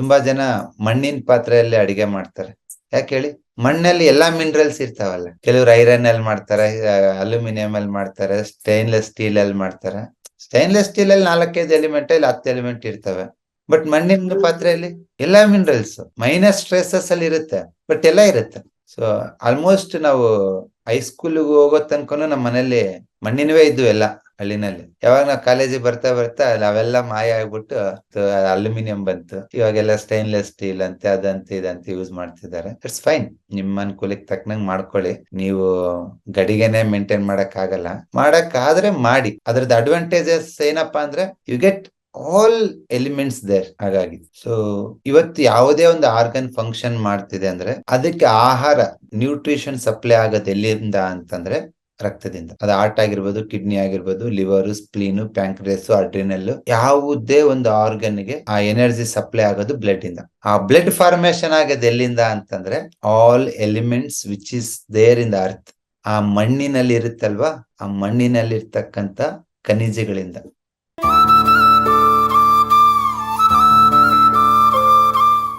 ತುಂಬಾ ಜನ ಮಣ್ಣಿನ ಪಾತ್ರೆಯಲ್ಲಿ ಅಡಿಗೆ ಮಾಡ್ತಾರೆ. ಯಾಕೆ ಹೇಳಿ? ಮಣ್ಣಲ್ಲಿ ಎಲ್ಲಾ ಮಿನರಲ್ಸ್ ಇರ್ತಾವಲ್ಲ. ಕೆಲವರು ಐರನ್ ಅಲ್ಲಿ ಮಾಡ್ತಾರೆ ಅಲ್ಯೂಮಿನಿಯಂ ಅಲ್ಲಿ ಮಾಡ್ತಾರೆ ಸ್ಟೈನ್ಲೆಸ್ ಸ್ಟೀಲ್ ಅಲ್ಲಿ ಮಾಡ್ತಾರೆ. ಸ್ಟೈನ್ಲೆಸ್ ಸ್ಟೀಲ್ ಅಲ್ಲಿ ನಾಲ್ಕೈದು ಎಲಿಮೆಂಟ್ ಅಲ್ಲಿ ಹತ್ತು ಎಲಿಮೆಂಟ್ ಇರ್ತವೆ. ಬಟ್ ಮಣ್ಣಿನ ಪಾತ್ರೆಯಲ್ಲಿ ಎಲ್ಲಾ ಮಿನರಲ್ಸ್ ಮೈನಸ್ ಸ್ಟ್ರೆಸಸ್ ಅಲ್ಲಿ ಇರುತ್ತೆ ಬಟ್ ಎಲ್ಲ ಇರುತ್ತೆ. ಸೊ ಆಲ್ಮೋಸ್ಟ್ ನಾವು ಹೈಸ್ಕೂಲ್ ಹೋಗೋ ತನಕನು ನಮ್ಮ ಮನೇಲಿ ಮಣ್ಣಿನವೇ ಇದ್ವು ಎಲ್ಲ. ಹಳ್ಳಿನಲ್ಲಿ. ಯಾವಾಗ ನಾವು ಕಾಲೇಜಿಗೆ ಬರ್ತಾ ಬರ್ತಾ ಅವೆಲ್ಲ ಮಾಯ ಆಗ್ಬಿಟ್ಟು ಅಲ್ಯೂಮಿನಿಯಂ ಬಂತು. ಇವಾಗೆಲ್ಲ ಸ್ಟೈನ್ಲೆಸ್ ಸ್ಟೀಲ್ ಅಂತೆ, ಅದಂತೆ, ಇದಂತೆ ಯೂಸ್ ಮಾಡ್ತಿದ್ದಾರೆ. ಇಟ್ಸ್ ಫೈನ್ ನಿಮ್ಮ ಅನುಕೂಲಕ್ಕೆ ತಕ್ಕನಂಗ್ ಮಾಡ್ಕೊಳ್ಳಿ. ನೀವು ಗಡಿಗೆನೆ ಮೇಂಟೈನ್ ಮಾಡಕ್ ಆಗಲ್ಲ. ಮಾಡಕ್ ಆದ್ರೆ ಮಾಡಿ. ಅದ್ರದ್ದು ಅಡ್ವಾಂಟೇಜಸ್ ಏನಪ್ಪಾ ಅಂದ್ರೆ you get all elements there ಹಾಗಾಗಿ. ಸೊ ಇವತ್ತು ಯಾವುದೇ ಒಂದು ಆರ್ಗನ್ ಫಂಕ್ಷನ್ ಮಾಡ್ತಿದೆ ಅಂದ್ರೆ ಅದಕ್ಕೆ ಆಹಾರ ನ್ಯೂಟ್ರಿಷನ್ ಸಪ್ಲೈ ಆಗೋದು ಎಲ್ಲಿಂದ ಅಂತಂದ್ರೆ ರಕ್ತದಿಂದ. ಅದು ಹಾರ್ಟ್ ಆಗಿರ್ಬೋದು ಕಿಡ್ನಿ ಆಗಿರ್ಬೋದು ಲಿವರ್ ಸ್ಪ್ಲೀನ್ ಪ್ಯಾಂಕ್ರಿಯಸ್ ಅಡ್ರಿನಲ್ ಯಾವುದೇ ಒಂದು ಆರ್ಗನ್ಗೆ ಆ ಎನರ್ಜಿ ಸಪ್ಲೈ ಆಗೋದು ಬ್ಲಡ್ ಇಂದ. ಆ ಬ್ಲಡ್ ಫಾರ್ಮೇಶನ್ ಆಗೋದು ಎಲ್ಲಿಂದ ಅಂತಂದ್ರೆ all elements which is there in the earth ಆ ಮಣ್ಣಿನಲ್ಲಿ ಇರುತ್ತಲ್ವಾ ಆ ಮಣ್ಣಿನಲ್ಲಿ ಇರ್ತಕ್ಕಂತ ಖನಿಜಗಳಿಂದ.